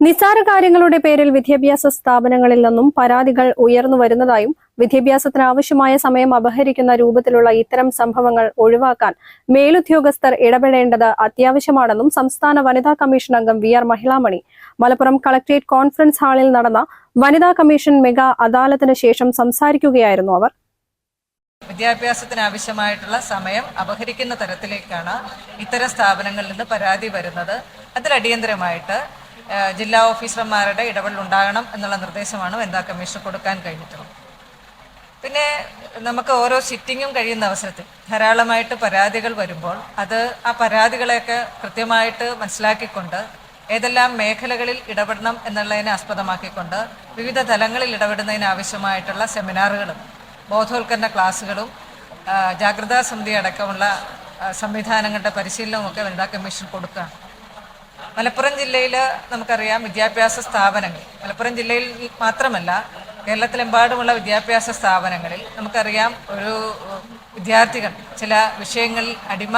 നിസ്സാര കാര്യങ്ങളുടെ പേരിൽ വിദ്യാഭ്യാസ സ്ഥാപനങ്ങളിൽ നിന്നും പരാതികൾ ഉയർന്നു വരുന്നതായും വിദ്യാഭ്യാസത്തിന് ആവശ്യമായ സമയം അപഹരിക്കുന്ന രൂപത്തിലുള്ള ഇത്തരം സംഭവങ്ങൾ ഒഴിവാക്കാൻ മേലുദ്യോഗസ്ഥർ ഇടപെടേണ്ടത് അത്യാവശ്യമാണെന്നും സംസ്ഥാന വനിതാ കമ്മീഷൻ അംഗം V R Mahilamani. Malappuram collectorate conference ഹാളിൽ നടന്ന വനിതാ കമ്മീഷൻ മെഗാ അദാലത്തിന് ശേഷം സംസാരിക്കുകയായിരുന്നു അവർ. വിദ്യാഭ്യാസത്തിന് ആവശ്യമായിട്ടുള്ള സമയം അപഹരിക്കുന്ന തരത്തിലേക്കാണ് ഇത്തരം സ്ഥാപനങ്ങളിൽ നിന്ന് പരാതി വരുന്നത്. ഏഹ്, ജില്ലാ ഓഫീസർമാരുടെ ഇടപെടൽ ഉണ്ടാകണം എന്നുള്ള നിർദ്ദേശമാണ് വനിതാ കമ്മീഷൻ കൊടുക്കാൻ കഴിഞ്ഞിട്ടുള്ളത്. പിന്നെ നമുക്ക് ഓരോ സിറ്റിങ്ങും കഴിയുന്ന അവസരത്തിൽ ധാരാളമായിട്ട് പരാതികൾ വരുമ്പോൾ അത് ആ പരാതികളെയൊക്കെ കൃത്യമായിട്ട് മനസ്സിലാക്കിക്കൊണ്ട് ഏതെല്ലാം മേഖലകളിൽ ഇടപെടണം എന്നുള്ളതിനെ ആസ്പദമാക്കിക്കൊണ്ട് വിവിധ തലങ്ങളിൽ ഇടപെടുന്നതിന് ആവശ്യമായിട്ടുള്ള സെമിനാറുകളും ബോധവൽക്കരണ ക്ലാസ്സുകളും ജാഗ്രതാ സമിതി അടക്കമുള്ള സംവിധാനങ്ങളുടെ പരിശീലനവും ഒക്കെ വനിതാ കമ്മീഷൻ കൊടുക്കുകയാണ്. മലപ്പുറം ജില്ലയിൽ നമുക്കറിയാം വിദ്യാഭ്യാസ സ്ഥാപനങ്ങൾ. മലപ്പുറം ജില്ലയിൽ മാത്രമല്ല കേരളത്തിലെമ്പാടുമുള്ള വിദ്യാഭ്യാസ സ്ഥാപനങ്ങളിൽ നമുക്കറിയാം ഒരു വിദ്യാർത്ഥികൾ ചില വിഷയങ്ങളിൽ അടിമ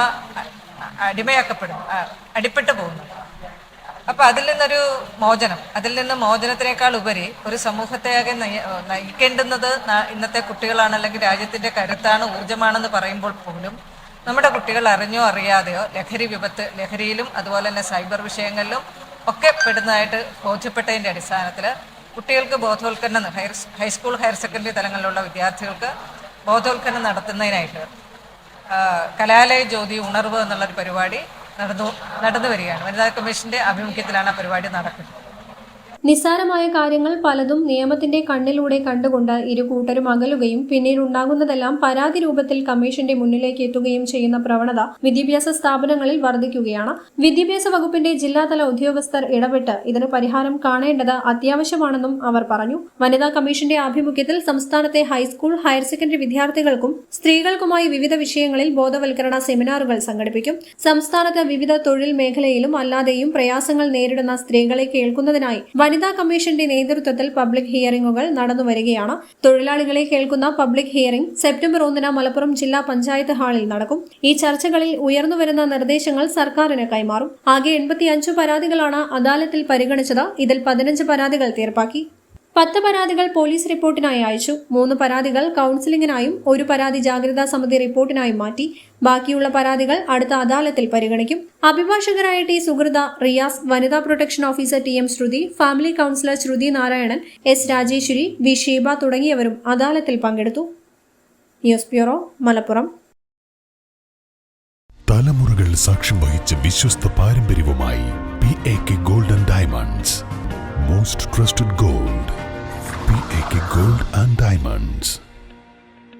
അടിമയാക്കപ്പെടുന്നു അടിപ്പെട്ടു പോകുന്നു. അപ്പൊ അതിൽ നിന്നൊരു മോചനം അതിൽ നിന്ന് മോചനത്തിനേക്കാൾ ഉപരി ഒരു സമൂഹത്തെയാകെ നയിക്കേണ്ടുന്നത് ഇന്നത്തെ കുട്ടികളാണ് അല്ലെങ്കിൽ രാജ്യത്തിന്റെ കരുത്താണ് ഊർജമാണെന്ന് പറയുമ്പോൾ പോലും നമ്മുടെ കുട്ടികൾ അറിഞ്ഞോ അറിയാതെയോ ലഹരി വിപത്ത് ലഹരിയിലും അതുപോലെ തന്നെ സൈബർ വിഷയങ്ങളിലും ഒക്കെ പെടുന്നതായിട്ട് ബോധ്യപ്പെട്ടതിന്റെ അടിസ്ഥാനത്തിൽ കുട്ടികൾക്ക് ബോധവൽക്കരണം ഹയർ ഹൈസ്കൂൾ ഹയർ സെക്കൻഡറി തലങ്ങളിലുള്ള വിദ്യാർത്ഥികൾക്ക് ബോധവൽക്കരണം നടത്തുന്നതിനായിട്ട് കലാലയ ജ്യോതി ഉണർവ് എന്നുള്ളൊരു പരിപാടി നടന്നു നടന്നു വരികയാണ്. വനിതാ കമ്മീഷന്റെ ആഭിമുഖ്യത്തിലാണ് ആ പരിപാടി നടക്കുന്നത്. നിസ്സാരമായ കാര്യങ്ങൾ പലതും നിയമത്തിന്റെ കണ്ണിലൂടെ കണ്ടുകൊണ്ട് ഇരു കൂട്ടരും അകലുകയും പിന്നീട് ഉണ്ടാകുന്നതെല്ലാം പരാതി രൂപത്തിൽ കമ്മീഷന്റെ മുന്നിലേക്ക് എത്തുകയും ചെയ്യുന്ന പ്രവണത വിദ്യാഭ്യാസ സ്ഥാപനങ്ങളിൽ വർദ്ധിക്കുകയാണ്. വിദ്യാഭ്യാസ വകുപ്പിന്റെ ജില്ലാതല ഉദ്യോഗസ്ഥർ ഇടപെട്ട് ഇതിന് പരിഹാരം കാണേണ്ടത് അത്യാവശ്യമാണെന്നും അവർ പറഞ്ഞു. വനിതാ കമ്മീഷന്റെ ആഭിമുഖ്യത്തിൽ സംസ്ഥാനത്തെ ഹൈസ്കൂൾ ഹയർ സെക്കൻഡറി വിദ്യാർത്ഥികൾക്കും സ്ത്രീകൾക്കുമായി വിവിധ വിഷയങ്ങളിൽ ബോധവൽക്കരണ സെമിനാറുകൾ സംഘടിപ്പിക്കും. സംസ്ഥാനത്ത് വിവിധ തൊഴിൽ മേഖലയിലും അല്ലാതെയും പ്രയാസങ്ങൾ നേരിടുന്ന സ്ത്രീകളെ കേൾക്കുന്നതിനായി വനിതാ കമ്മീഷന്റെ നേതൃത്വത്തിൽ പബ്ലിക് ഹിയറിംഗുകൾ നടന്നു വരികയാണ്. തൊഴിലാളികളെ കേൾക്കുന്ന പബ്ലിക് ഹിയറിംഗ് സെപ്റ്റംബർ ഒന്നിന് മലപ്പുറം ജില്ലാ പഞ്ചായത്ത് ഹാളിൽ നടക്കും. ഈ ചർച്ചകളിൽ ഉയർന്നുവരുന്ന നിർദ്ദേശങ്ങൾ സർക്കാരിന് കൈമാറും. ആകെ എൺപത്തിയഞ്ചു പരാതികളാണ് അദാലത്തിൽ പരിഗണിച്ചത്. ഇതിൽ പതിനഞ്ച് പരാതികൾ തീർപ്പാക്കി. പത്ത് പരാതികൾ പോലീസ് റിപ്പോർട്ടിനായി അയച്ചു. മൂന്ന് പരാതികൾ കൌൺസിലിംഗിനായും ഒരു പരാതി ജാഗ്രതാ സമിതി റിപ്പോർട്ടിനായും മാറ്റി. ബാക്കിയുള്ള പരാതികൾ അടുത്ത അദാലത്തിൽ പരിഗണിക്കും. അഭിഭാഷകരായ ടി. സുഹൃത റിയാസ് വനിതാ protection officer T. M. Shruthi family counsellor Shruthi Narayanan S. Rajeswari V. Sheeba തുടങ്ങിയവരും അദാലത്തിൽ പങ്കെടുത്തു. News bureau Malappuram. തലമുറകൾ സാക്ഷ്യം വഹിച്ച വിശ്വസ്ത പാരമ്പര്യവുമായി P. A. K. Golden diamonds. Most trusted gold. P A K gold and diamonds